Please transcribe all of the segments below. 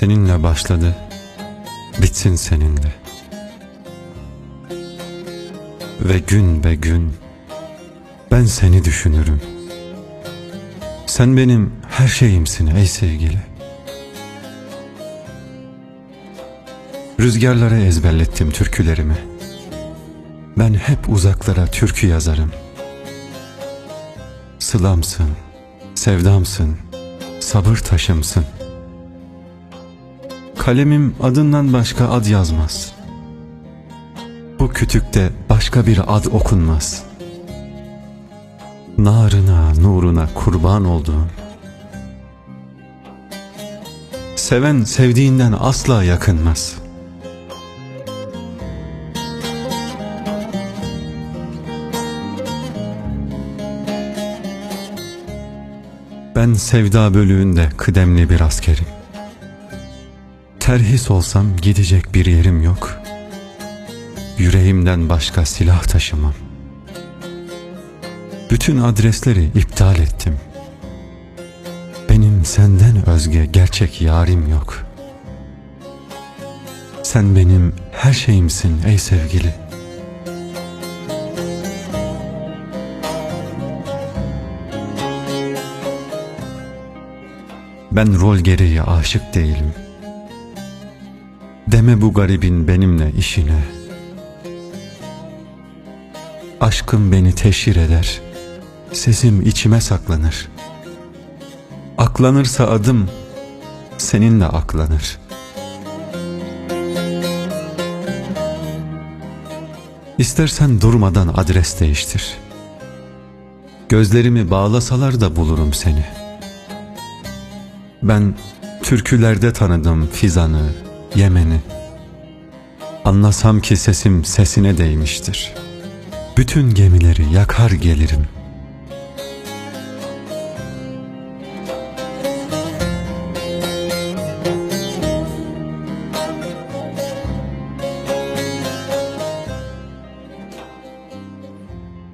seninle başladı, bitsin seninle. Ve gün be gün ben seni düşünürüm. Sen benim her şeyimsin ey sevgili. Rüzgarlara ezberlettim türkülerimi. Ben hep uzaklara türkü yazarım. Sılamsın, sevdamsın, sabır taşımsın. Kalemim adından başka ad yazmaz. Bu kütükte başka bir ad okunmaz. Narına, nuruna kurban olduğum. Seven sevdiğinden asla yakınmaz.'' Ben sevda bölüğünde kıdemli bir askerim. Terhis olsam gidecek bir yerim yok. Yüreğimden başka silah taşımam. Bütün adresleri iptal ettim. Benim senden özge gerçek yarim yok. Sen benim her şeyimsin ey sevgili.'' Ben rol gereği aşık değilim. Deme bu garibin benimle işine. Aşkım beni teşhir eder. Sesim içime saklanır. Aklanırsa adım seninle aklanır. İstersen durmadan adres değiştir. Gözlerimi bağlasalar da bulurum seni.'' Ben türkülerde tanıdım Fizan'ı, Yemen'i. Anlasam ki sesim sesine değmiştir. Bütün gemileri yakar gelirim.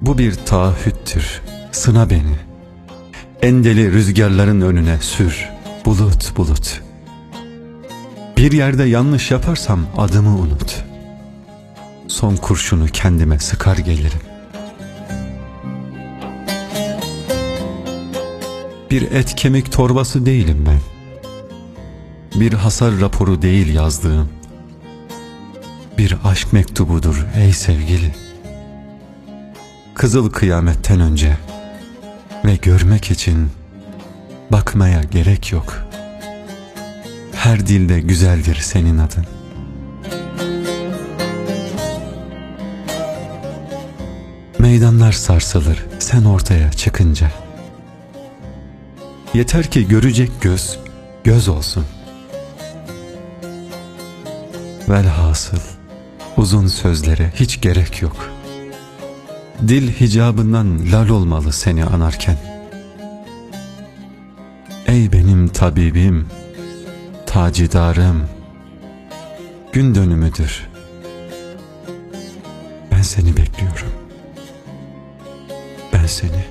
Bu bir taahhüttür. Sına beni. Endeli rüzgarların önüne sür.'' Bulut bulut Bir yerde yanlış yaparsam adımı unut. Son kurşunu kendime sıkar gelirim. Bir et kemik torbası değilim ben. Bir hasar raporu değil yazdığım. Bir aşk mektubudur ey sevgili. Kızıl kıyametten önce ve görmek için Bakmaya gerek yok. Her dilde güzeldir senin adın. Meydanlar sarsılır sen ortaya çıkınca. Yeter ki görecek göz, göz olsun. Velhasıl uzun sözlere hiç gerek yok. Dil hicabından lal olmalı seni anarken.'' Ey benim tabibim, tacidarım, gün dönümüdür. Ben seni bekliyorum. Ben seni